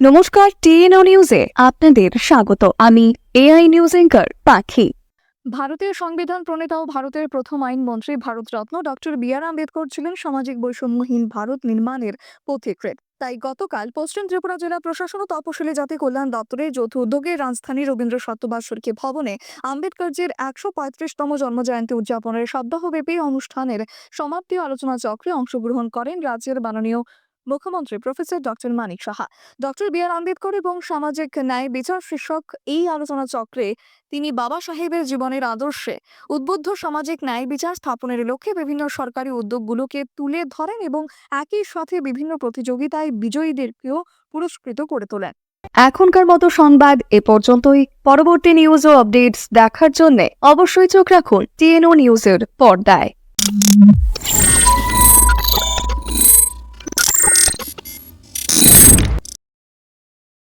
নমস্কার, টিএনও নিউজে আপনাদের স্বাগত। আমি এআই নিউজ এঙ্কার পাখি। ভারতীয় সংবিধান প্রণেতা ও ভারতের প্রথম আইনমন্ত্রী Bharat Ratna doctor B R Ambedkar ছিলেন সামাজিক বৈষম্যহীন ভারত নির্মাণের পথিকৃৎ। তাই গতকাল পশ্চিম ত্রিপুরা জেলা প্রশাসন ও তপশিলি জাতি কল্যাণ দপ্তরের যৌথ উদ্যোগে রাজধানী রবীন্দ্র সত্যবাসরকে ভবনে আম্বেদকরজির একশো পঁয়ত্রিশতম জন্মজয়ন্তী উদযাপনের সপ্তাহব্যাপী অনুষ্ঠানের সমাপ্তি আলোচনা চক্রে অংশগ্রহণ করেন রাজ্যের মাননীয় মুখ্যমন্ত্রী professor doctor Manik Saha, doctor B R Ambedkar এবং সামাজিক ন্যায় বিচার শীর্ষক এই আলোচনা চক্রে তিনি বাবা সাহেবের জীবনের আদর্শে উদ্বুদ্ধ সামাজিক ন্যায় বিচার স্থাপনের লক্ষ্যে বিভিন্ন সরকারি উদ্যোগগুলোকে তুলে ধরেন এবং একই সাথে বিভিন্ন প্রতিযোগিতায় বিজয়ীদেরকেও পুরস্কৃত করে তোলেন। এখনকার মতো সংবাদ এ পর্যন্তই। পরবর্তী নিউজ ও আপডেটস দেখার জন্য অবশ্যই চোখ রাখুন টিএনও নিউজের পর্দায়।